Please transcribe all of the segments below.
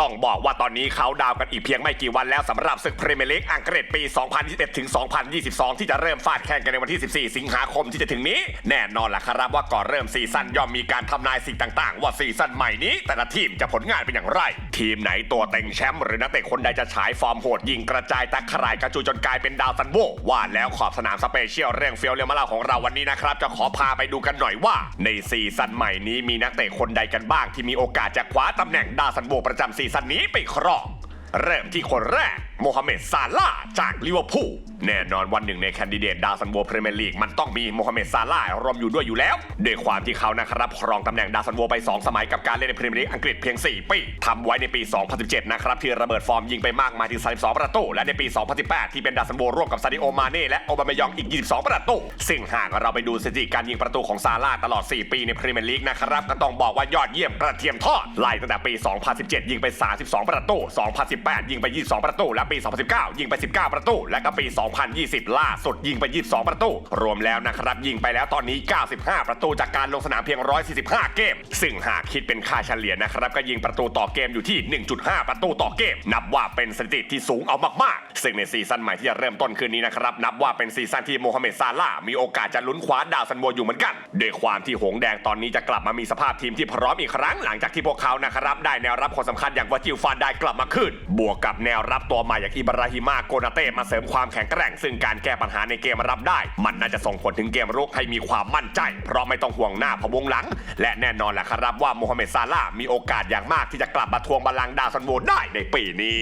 ต้องบอกว่าตอนนี้เขาดาวกันอีกเพียงไม่กี่วันแล้วสำหรับศึกพรีเมียร์ลีกอังกฤษปี 2021 ถึง 2022 ที่จะเริ่มฟาดแข่งกันในวันที่ 14 สิงหาคมที่จะถึงนี้ แน่นอนล่ะครับว่าก่อนเริ่มซีซั่นย่อมมีการทำนายสิ่งต่าง ๆ ว่าซีซั่นใหม่นี้ แต่ละทีมจะผลงานเป็นอย่างไร ทีมไหนตัวเต็งแชมป์หรือนักเตะคนใดจะฉายฟอร์มโหดยิงกระจายตะข่ายกระจุยจนกลายเป็นดาวซันโบว่าแล้วขอบสนามสเปเชียลเรื่องเฟียวเรียมาเล่าของเราวันนี้นะครับจะขอพาไปดูกันหน่อยว่า ในซีซั่นใหม่นี้มีนักเตะคนใดกันบ้างที่มีโอกาสจะคว้าตำแหน่งดาวซันโบประจำซีซั่นนี้ไปครอง เริ่มที่คนแรกโมฮัมเหม็ดซาลาจากลิเวอร์พูลแน่นอนวันหนึ่งในแคนดิเดตดาวซันโวพรีเมียร์ลีกมันต้องมีโมฮัมเหม็ดซาลารวมอยู่ด้วยอยู่แล้วด้วยความที่เขานะครับครองตำแหน่งดาวซันโวไป 2 สมัยกับการเล่นในพรีเมียร์ลีกอังกฤษเพียง 4 ปีทำไว้ในปี 2017 นะครับที่ระเบิดฟอร์มยิงไปมากมายถึง 32 ประตู และในปี 2018 ที่เป็นดาวซันโวร่วมกับซาดิโอมาเน่และโอบามายองอีก 22 ประตูซึ่งหากเราไปดูสถิติการยิงประตูของซาลาตลอด 4 ปีในพรีเมียร์ลีกนะครับก็ต้องบอกว่ายอดเยี่ยมกระเทียมทอดไล่ตั้งแต่ปี 2017 ยิงไป 32 ประตู 2018 ยิงไป 22 ประตูและปี 2019 ยิงไป 19 ประตู และก็ปี 2020 ล่าสุดยิงไป 22 ประตู รวมแล้วนะครับยิงไปแล้วตอนนี้ 95 ประตูจากการลงสนามเพียง 145 เกม ซึ่งหากคิดเป็นค่าเฉลี่ยนะครับก็ยิงประตูต่อเกมอยู่ที่ 1.5 ประตูต่อเกม นับว่าเป็นสถิติที่สูงเอามากๆ ซึ่งในซีซั่นใหม่ที่จะเริ่มต้นคืนนี้นะครับนับว่าเป็นซีซั่นที่โมฮัมเหม็ดซาลามีโอกาสจะลุ้นคว้าดาวซันโวอยู่เหมือนกันด้วยความที่หงแดงตอนนี้จะกลับมามีสภาพทีมที่พร้อมอีกครั้งหลังจากที่พวกเขานะครับได้แนวรับคนสำคัญอย่างวาจิลฟานได้กลับมาขึ้น บวกกับแนวรับตัวใหม่อย่างอิบราฮิมาโกนาเต้มาเสริมความแข็งแกร่ง ซึ่งการแก้ปัญหาในเกมรับได้ มันน่าจะส่งผลถึงเกมรุกให้มีความมั่นใจ เพราะไม่ต้องห่วงหน้าพะวงหลัง และแน่นอนแหละครับว่าโมฮัมเหม็ดซาลามีโอกาสอย่างมากที่จะกลับมาทวงบัลลังก์ดาวซันโวได้ในปีนี้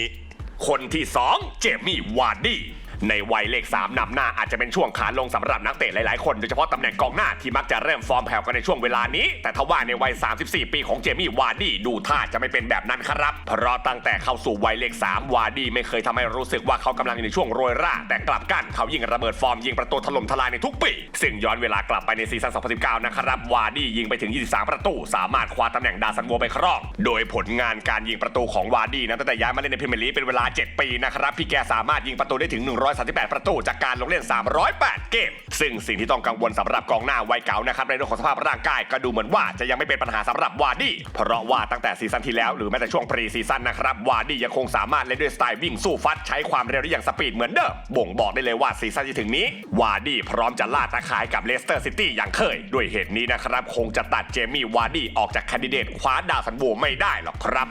คนที่ 2 เจมี่วาร์ดี้ ในวัยเลข 3นำหน้าอาจจะเป็นช่วงขาลงสำหรับนักเตะหลายๆคนโดยเฉพาะตำแหน่งกองหน้าที่มักจะเริ่มฟอร์มแผ่วกันในช่วงเวลานี้ แต่ทว่าในวัย 34 ปีของเจมี่วาร์ดี้ดูท่าจะไม่เป็นแบบนั้นครับ เพราะตั้งแต่เข้าสู่วัยเลข 3 วาร์ดี้ไม่เคยทำให้รู้สึกว่าเขากำลังอยู่ในช่วงโรยราแต่กลับกันเขายิงระเบิดฟอร์มยิงประตูถล่มทลายในทุกปี ซึ่งย้อนเวลากลับไปในซีซั่น 2019 นะครับ วาร์ดี้ยิงไปถึง 23 ประตู สามารถคว้าตำแหน่งดาวซันโวไปครอง โดยผลงานการยิงประตูของวาร์ดี้นั้นตั้งแต่ย้ายมาเล่นในพรีเมียร์ลีกเป็นเวลา 7 ปีนะครับพี่แกสามารถยิงประตูได้ถึง138 ประตูจากการลงเล่น 308 เกม ซึ่งสิ่งที่ต้องกังวลสำหรับกองหน้าวัยเก่านะครับในเรื่องของสภาพร่างกายก็ดูเหมือนว่าจะยังไม่เป็นปัญหาสำหรับวาร์ดี้เพราะว่าตั้งแต่ซีซั่นที่แล้วหรือแม้แต่ช่วงปรีซีซั่นนะครับวาร์ดี้ยังคงสามารถเล่นด้วยสไตล์วิ่งสู้ฟัดใช้ความเร็วได้อย่างสปีดเหมือนเดิมบ่งบอกได้เลยว่าซีซั่นที่ถึงนี้วาร์ดี้พร้อมจะล่าตาข่ายกับเลสเตอร์ซิตี้อย่างเคย ด้วยเหตุนี้นะครับคงจะตัดเจมี่วาร์ดี้ออกจากแคนดิเดตคว้าดาวซันโวไม่ได้หรอกครับ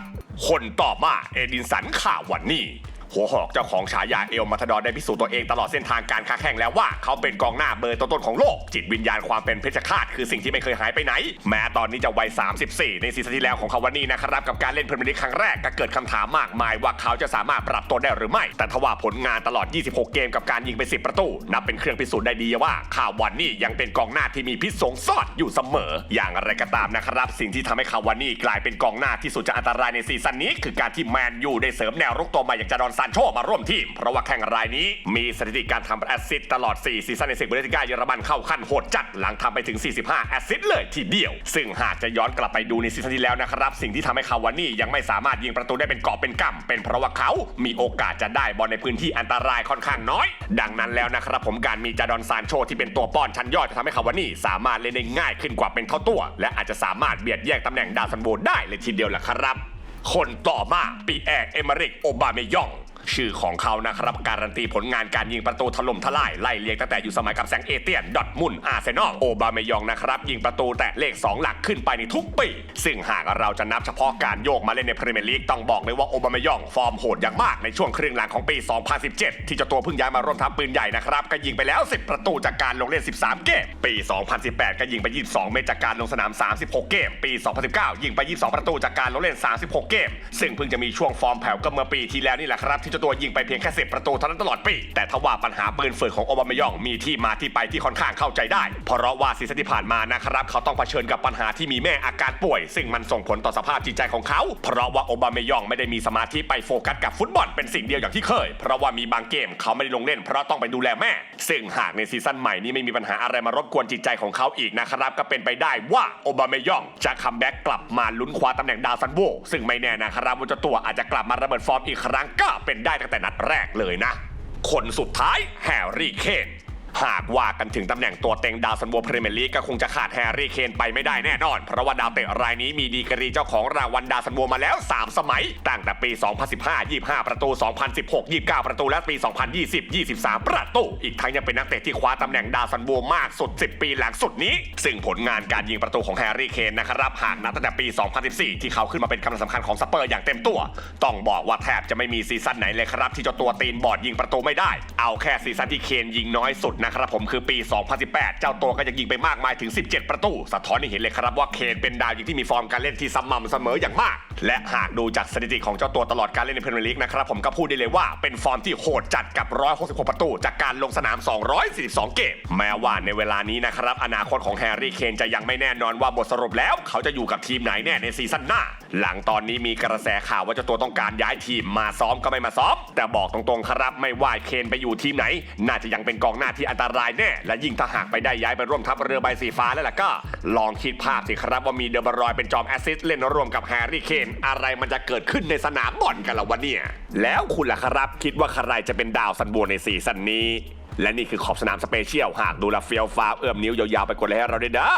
คนต่อมาเอดินสันข่าววันนี้ หัวหอกเจ้าของฉายาเอลมาทดอได้พิสูจน์ตัวเองตลอดเส้นทางการค้าแข่งแล้วว่า เขาเป็นกองหน้าเบอร์ต้นๆของโลก จิตวิญญาณความเป็นเพชฌฆาตคือสิ่งที่ไม่เคยหายไปไหน แม้ตอนนี้จะวัย 34 ในซีซั่นที่แล้วของเขาวันนี้นะครับกับการเล่นพรีเมียร์ลีกครั้งแรกก็เกิดคำถามมากมายว่าเขาจะสามารถปรับตัวได้หรือไม่ แต่ทว่าผลงานตลอด 26 เกมกับการยิงไป 10 ประตู นับเป็นเครื่องพิสูจน์ได้ดีว่าข่าววันนี้ยังเป็นกองหน้าที่มีพิษสงซ่อนอยู่เสมอ อย่างไรก็ตามนะครับสิ่งที่ทำให้คาวานี่กลายเป็นกองหน้าที่สุดจะอันตรายในซีซั่นนี้ คือการที่แมนยูได้เสริมแนวรุกตัวใหม่อย่างจาดอนซานโชมาร่วมทีม เพราะว่าแข่งรายนี้มีสถิติการทำแอสซิสตลอด 4 ซีซั่นในศึกบุนเดสลิก้าเยอรมันเข้าขั้นโหดจัดหลังทำไปถึง 45 แอสซิสเลยทีเดียว ซึ่งหากจะย้อนกลับไปดูในซีซั่นที่แล้วนะครับ สิ่งที่ทำให้คาวานี่ยังไม่สามารถยิงประตูได้เป็นกอบเป็นกำเป็นเพราะว่าเขามีโอกาสจะได้บอลในพื้นที่อันตรายค่อนข้างน้อย ดังนั้นแล้วนะครับผมการมีจาดอนซานโชที่เป็นตัวป้อนชั้นยอดจะทำให้คาวานี่สามารถเล่นได้ง่ายขึ้นกว่าเป็นเท่าตัว และอาจจะสามารถเบียดแย่งตำแหน่งดาวซันโวได้เลยทีเดียวแหละครับ คนต่อมาปีแอร์เอมริกโอบาเมยอง ชื่อของเขานะครับ การันตีผลงานการยิงประตูถล่มทลายไล่เลียงตั้งแต่อยู่สมัยกับแซงเอเตียน ดอทมุนอาร์เซนอลโอบาเมยองนะครับ ยิงประตูแต่เลข 2 หลักขึ้นไปในทุกปี ซึ่งหากเราจะนับเฉพาะการโยกมาเล่นในพรีเมียร์ลีกต้องบอกเลยว่าโอบาเมยองฟอร์มโหดอย่างมากในช่วงครึ่งหลังของปี 2017 ที่เจ้าตัวเพิ่งย้ายมาร่วมทัพปืนใหญ่นะครับก็ยิงไปแล้ว 10 ประตูจากการลงเล่น 13 เกม ปี 2018 ก็ยิงไป 22 เมตรจากการลงสนาม 36 เกม ปี 2019 ยิงไป 22 ประตูจากการลงเล่น 36 เกม ซึ่งเพิ่งจะมีช่วงฟอร์มแผ่วก็เมื่อปีที่แล้วนี่แหละครับที่เจ้าตัวยิงไปเพียงแค่10ประตูเท่านั้นตลอดปี แต่ทว่าปัญหาปืนฝืนของโอบามายองมีที่มาที่ไปที่ค่อนข้างเข้าใจได้ เพราะว่าซีซั่นที่ผ่านมานะครับเขาต้องเผชิญกับปัญหาที่มีแม่อาการป่วย ซึ่งมันส่งผลต่อสภาพจิตใจของเขา เพราะว่าโอบามายองไม่ได้มีสมาธิไปโฟกัสกับฟุตบอลเป็นสิ่งเดียวอย่างที่เคย เพราะว่ามีบางเกมเขาไม่ได้ลงเล่นเพราะต้องไปดูแลแม่ ซึ่งหากในซีซั่นใหม่นี้ไม่มีปัญหาอะไรมารบกวนจิตใจของเขาอีกนะครับก็เป็นไปได้ว่าโอบามายองจะคัมแบ็กกลับมาลุ้นคว้าตำแหน่งดาวซันโวซึ่งไม่แน่นะครับว่าเจ้าตัวอาจจะกลับมาระเบิดฟอร์มอีกครั้งก็เป็นได้ได้ตั้งแต่นัดแรกเลยนะ คนสุดท้ายแฮร์รี่เคน หากว่ากันถึงตำแหน่งตัวเต็งดาวซันโวพรีเมียร์ลีกก็คงจะขาดแฮร์รี่เคนไปไม่ได้แน่นอน เพราะว่าดาวเตะรายนี้มีดีกรีเจ้าของรางวัลดาวซันโวมาแล้ว 3 สมัย ตั้งแต่ปี 2015 25 ประตู 2016 29 ประตู และปี 2020 23 ประตู อีกทั้งยังเป็นนักเตะที่คว้าตำแหน่งดาวซันโวมากสุด 10 ปีหลังสุดนี้ ซึ่งผลงานการยิงประตูของแฮร์รี่เคนนะครับหากนับตั้งแต่ปี 2014 ที่เขาขึ้นมาเป็นกำลังสำคัญของสเปอร์อย่างเต็มตัว ต้องบอกว่าแทบจะไม่มีซีซั่นไหนเลยครับที่เจ้าตัวตีนบอดยิงประตูไม่ได้ เอาแค่ซีซั่นที่เคนยิงน้อยสุดนะครับผมคือปี 2018 เจ้าตัวก็ยังยิงไปมากมายถึง 17 ประตู สะท้อนให้เห็นเลยครับว่าเคนเป็นดาวยิงที่มีฟอร์มการเล่นที่สม่ำเสมออย่างมาก และหากดูจากสถิติของเจ้าตัวตลอดการเล่นในพรีเมียร์ลีกนะครับผมก็พูดได้เลยว่าเป็นฟอร์มที่โหดจัดกับ 166 ประตู จากการลงสนาม 242 เกม แม้ว่าในเวลานี้นะครับอนาคตของแฮร์รี่เคนจะยังไม่แน่นอนว่าบทสรุปแล้ว เขาจะอยู่กับทีมไหนแน่ในซีซั่นหน้า หลังตอนนี้มีกระแสข่าวว่าเจ้าตัวต้องการย้ายทีมมาซ้อมก็ไม่มาซ้อม แต่บอกตรงๆครับไม่ว่าเคนไปอยู่ทีมไหน น่าจะยังเป็นกองหน้าที่อันตรายแน่ และยิ่งถ้าหากไปได้ย้ายไปร่วมทัพเรือใบสีฟ้าแล้วล่ะก็ ลองคิดภาพสิครับว่ามีเดอร์บรอยเป็นจอมแอสซิสเล่นร่วมกับแฮร์รี่เคนอะไรมันจะเกิดขึ้นในสนามบอลกันละวะเนี่ย แล้วคุณล่ะครับคิดว่าใครจะเป็นดาวซันโวในซีซั่นนี้ และนี่คือขอบสนามสเปเชียลหากดูแลเฟียวฟ้าวเอื้อมนิ้วยาวๆไปกดเลยให้เราด้วยเด้อ